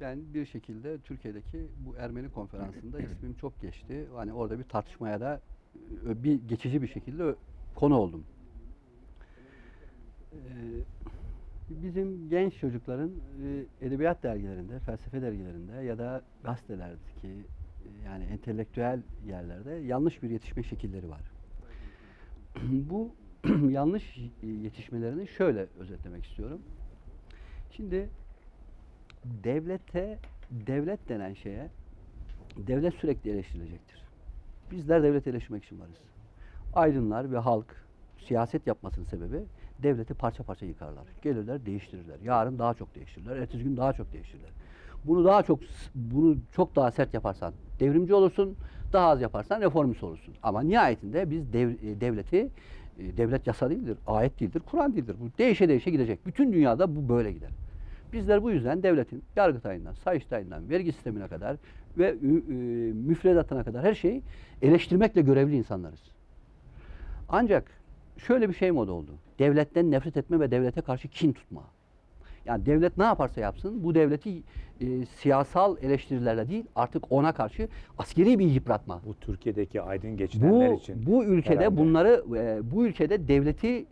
ben bir şekilde Türkiye'deki bu Ermeni konferansında ismim çok geçti. Hani orada bir tartışmaya da e, bir geçici bir şekilde konu oldum. Ee, Bizim genç çocukların e, edebiyat dergilerinde, felsefe dergilerinde ya da gazetelerdeki e, yani entelektüel yerlerde yanlış bir yetişme şekilleri var. Bu yanlış e, yetişmelerini şöyle özetlemek istiyorum. Şimdi devlete, devlet denen şeye devlet sürekli eleştirilecektir. Bizler devleti eleştirmek için varız. Aydınlar ve halk siyaset yapmasının sebebi devleti parça parça yıkarlar. Gelirler değiştirirler. Yarın daha çok değiştirirler. Ertesi gün daha çok değiştirirler. Bunu daha çok bunu çok daha sert yaparsan devrimci olursun. Daha az yaparsan reformist olursun. Ama nihayetinde biz dev, e, devleti e, devlet yasa değildir, ayet değildir, Kur'an değildir. Bu değişe değişe gidecek. Bütün dünyada bu böyle gider. Bizler bu yüzden devletin yargıtayından, sayıştayından, vergi sistemine kadar ve ü- müfredatına kadar her şeyi eleştirmekle görevli insanlarız. Ancak şöyle bir şey moda oldu. Devletten nefret etme ve devlete karşı kin tutma. Yani devlet ne yaparsa yapsın bu devleti e, siyasal eleştirilerle değil artık ona karşı askeri bir yıpratma. Bu Türkiye'deki aydın geçinenler Bu için. bu ülkede herhalde. bunları e, bu ülkede devleti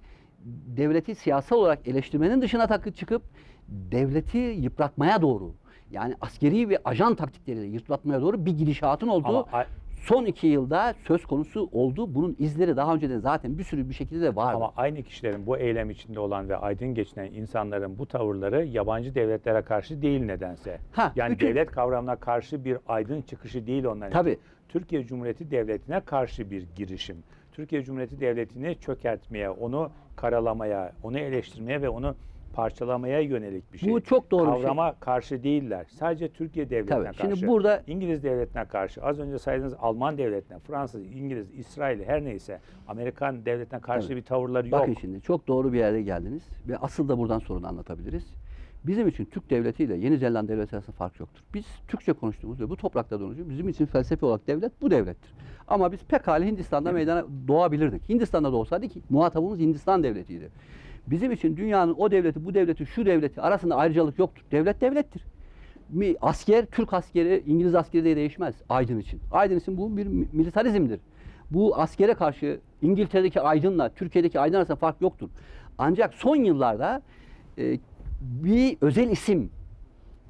devleti siyasal olarak eleştirmenin dışına takı çıkıp devleti yıpratmaya doğru yani askeri ve ajan taktikleriyle yıpratmaya doğru bir gidişatın olduğu Ama son iki yılda söz konusu oldu. Bunun izleri daha önceden zaten bir sürü bir şekilde de vardı. Ama aynı kişilerin bu eylem içinde olan ve aydın geçinen insanların bu tavırları yabancı devletlere karşı değil nedense. Ha, yani bütün- devlet kavramına karşı bir aydın çıkışı değil onların. için. Tabii. Türkiye Cumhuriyeti Devleti'ne karşı bir girişim. Türkiye Cumhuriyeti Devleti'ni çökertmeye, onu karalamaya, onu eleştirmeye ve onu parçalamaya yönelik bir şey. Bu çok doğru bir şey. Kavrama karşı değiller. Sadece Türkiye Devleti'ne Tabii. Şimdi karşı. burada- İngiliz Devleti'ne karşı. Az önce saydığınız Alman Devleti'ne, Fransız, İngiliz, İsrail her neyse Amerikan Devleti'ne karşı Tabii. bir tavırları yok. Bakın şimdi çok doğru bir yere geldiniz ve asıl da buradan sorunu anlatabiliriz. Bizim için Türk devleti ile Yeni Zelanda devleti arasında fark yoktur. Biz Türkçe konuştuğumuz ve bu toprakta konuşuyoruz. Bizim için felsefi olarak devlet bu devlettir. Ama biz pekala Hindistan'da meydana doğabilirdik. Hindistan'da doğsaydık muhatabımız Hindistan devletiydi. Bizim için dünyanın o devleti, bu devleti, şu devleti arasında ayrıcalık yoktur. Devlet devlettir. Mi- Asker, Türk askeri, İngiliz askeri diye değişmez Aydın için. Aydın için bu bir mi- militarizmdir. Bu askere karşı İngiltere'deki aydınla Türkiye'deki aydın arasında fark yoktur. Ancak son yıllarda e, bir özel isim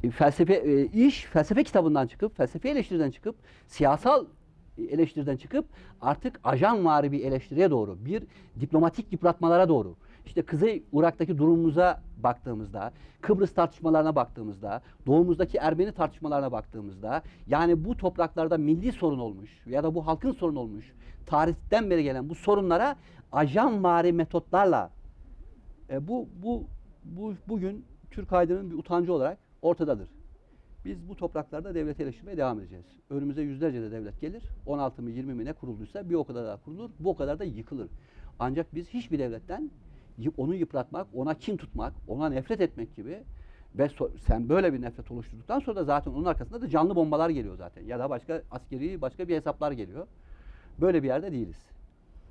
e, felsefe e, iş felsefe kitabından çıkıp felsefe eleştiriden çıkıp siyasal eleştiriden çıkıp artık ajanvari bir eleştiriye doğru bir diplomatik yıpratmalara doğru işte Kuzey Irak'taki durumumuza baktığımızda, Kıbrıs tartışmalarına baktığımızda, doğumuzdaki Ermeni tartışmalarına baktığımızda yani bu topraklarda milli sorun olmuş ya da bu halkın sorun olmuş tarihten beri gelen bu sorunlara ajanvari metotlarla e, bu, bu, bu bugün Türk aydının bir utancı olarak ortadadır. Biz bu topraklarda devleti eleştirmeye devam edeceğiz. Önümüze yüzlerce de devlet gelir. 16 mı 20 mi ne kurulduysa bir o kadar daha kurulur. Bu o kadar da yıkılır. Ancak biz hiçbir devletten onu yıpratmak, ona kin tutmak, ona nefret etmek gibi ve so- sen böyle bir nefret oluşturduktan sonra da zaten onun arkasında da canlı bombalar geliyor zaten. Ya da başka askeri başka bir hesaplar geliyor. Böyle bir yerde değiliz.